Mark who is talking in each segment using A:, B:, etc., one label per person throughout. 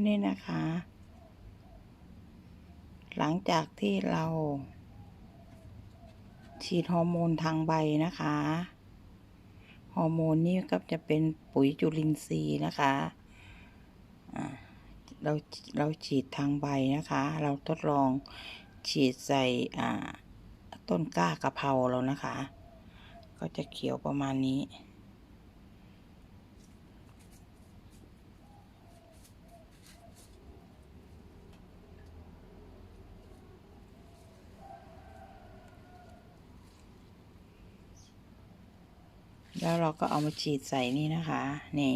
A: นี่นะคะ หลังจากที่เรา ฉีดฮอร์โมนทางใบนะคะ ฮอร์โมนนี่ก็จะเป็นปุ๋ยจุลินทรีย์นะคะอ่าเราเราฉีดทางใบนะคะ เราทดลองฉีดใส่ต้นกล้ากะเพราเรานะคะ ก็จะเขียวประมาณนี้ แล้วเราก็เอามาฉีดใส่นี่นะคะนี่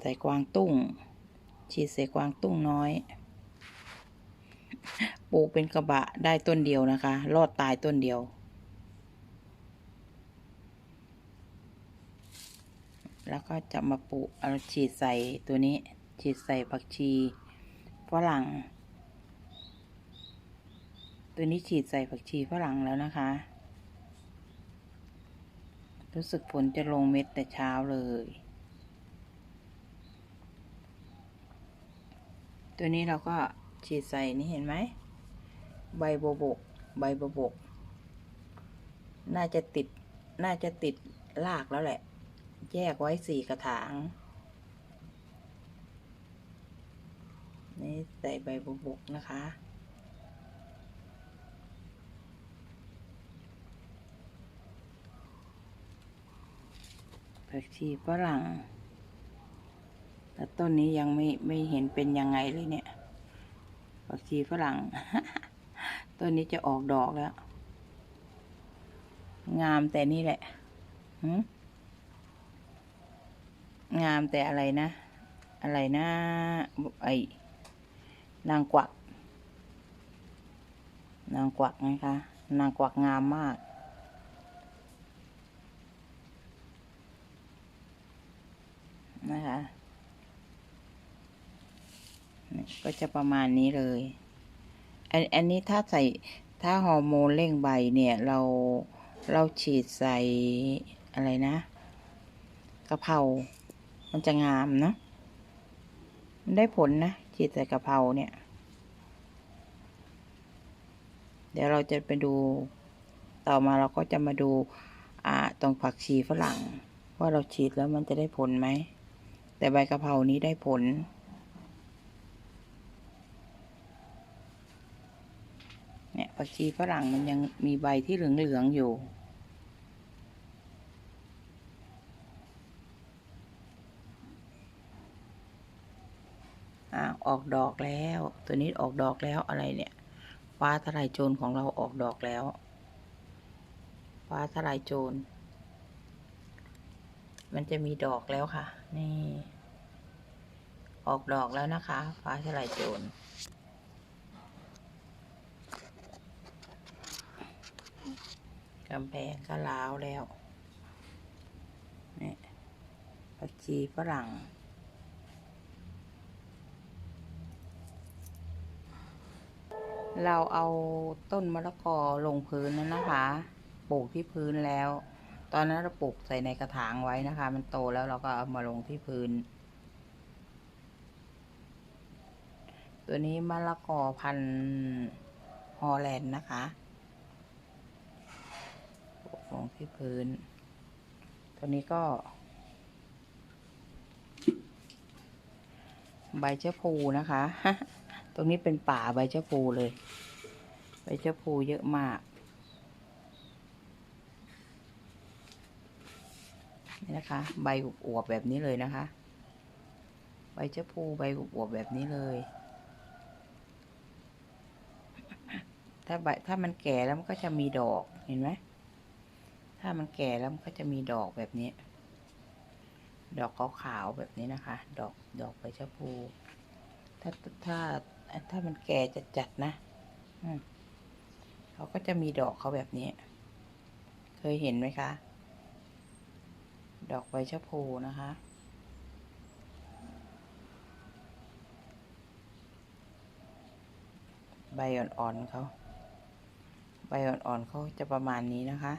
A: ใส่กวางตุ้ง ฉีดใส่กวางตุ้งน้อยปลูกเป็นกระบะได้ต้นเดียวนะคะ รอดตายต้นเดียว แล้วก็จะมาปลูกเอาฉีดใส่ตัวนี้ ฉีดใส่ผักชีฝรั่ง ตัวนี้ฉีดใส่ผักชีฝรั่งแล้วนะคะ รู้สึกฝนจะลงเม็ดแต่เช้าเลย ตัวนี้เราก็ฉีดใส่นี่เห็นไหม ใบโบบก ใบโบบก น่าจะติด น่าจะติดรากแล้วแหละ แยกไว้สี่กระถาง นี่ใส่ใบโบบกนะคะ ผักชีฝรั่งแต่ต้นนี้ยังไม่ไม่เห็นเป็นยังไงเลยเนี่ยผักชีฝรั่ง ต้นนี้จะออกดอกแล้ว งามแต่นี่แหละหืมงามแต่อะไรนะ อะไรนะ ไอนางกวัก นางกวักนะคะ นางกวักงามมาก นะคะนี่ ก็จะประมาณนี้เลย อันอันนี้ถ้าใส่ถ้าฮอร์โมนเร่งใบเนี่ยเราเราฉีดใส่อะไรนะกะเพรามันจะงามเนาะมันได้ผลนะฉีดใส่กะเพราเนี่ย เดี๋ยวเราจะไปดูต่อมาเราก็จะมาดูอ่าตรงผักชีฝรั่ง ว่าเราฉีดแล้วมันจะได้ผลไหมแต่ใบกะเพรานี้ได้ผล เนี่ย ผักชีฝรั่งมันยังมีใบที่เหลืองๆอยู่อ่าออกดอกแล้ว ตัวนี้ออกดอกแล้วอะไรเนี่ย ฟ้าทลายโจรของเราออกดอกแล้ว ฟ้าทลายโจร มันจะมีดอกแล้วค่ะ นี่ ออกดอกแล้วนะคะ ฟ้าทลายโจร กำแพงก็ล้าวแล้วนี่ผักชีฝรั่ง เราเอาต้นมะละกอลงพื้นนั้นนะคะ ปลูกที่พื้นแล้ว ตอนนั้นเราปลูกใส่ในกระถางไว้นะคะ มันโตแล้วเราก็เอามาลงที่พื้น ตัวนี้มะละกอพันธุ์ฮอลแลนด์นะคะ ที่พื้น ตัวนี้ก็ ใบเชื้อพูนะคะ ตรงนี้เป็นป่าใบเชื้อพูเลย ใบเชื้อพูเยอะมาก นี่นะคะ ใบอวบแบบนี้เลยนะคะ ใบเชื้อพูใบอวบแบบนี้เลยถ้าใบถ้ามันแก่แล้วมันก็จะมีดอกเห็นไหม ถ้ามันแก่แล้วมันก็จะมีดอกแบบนี้ ดอกขาวๆแบบนี้นะคะ ดอกดอกใบชะพูถ้าถ้าถ้ามันแก่จัดจัดๆนะเขาก็จะมีดอกเขาแบบนี้ เคยเห็นไหมคะ ดอกใบชะพูนะคะใบอ่อนๆเขา ใบอ่อนๆเขาจะประมาณนี้นะคะ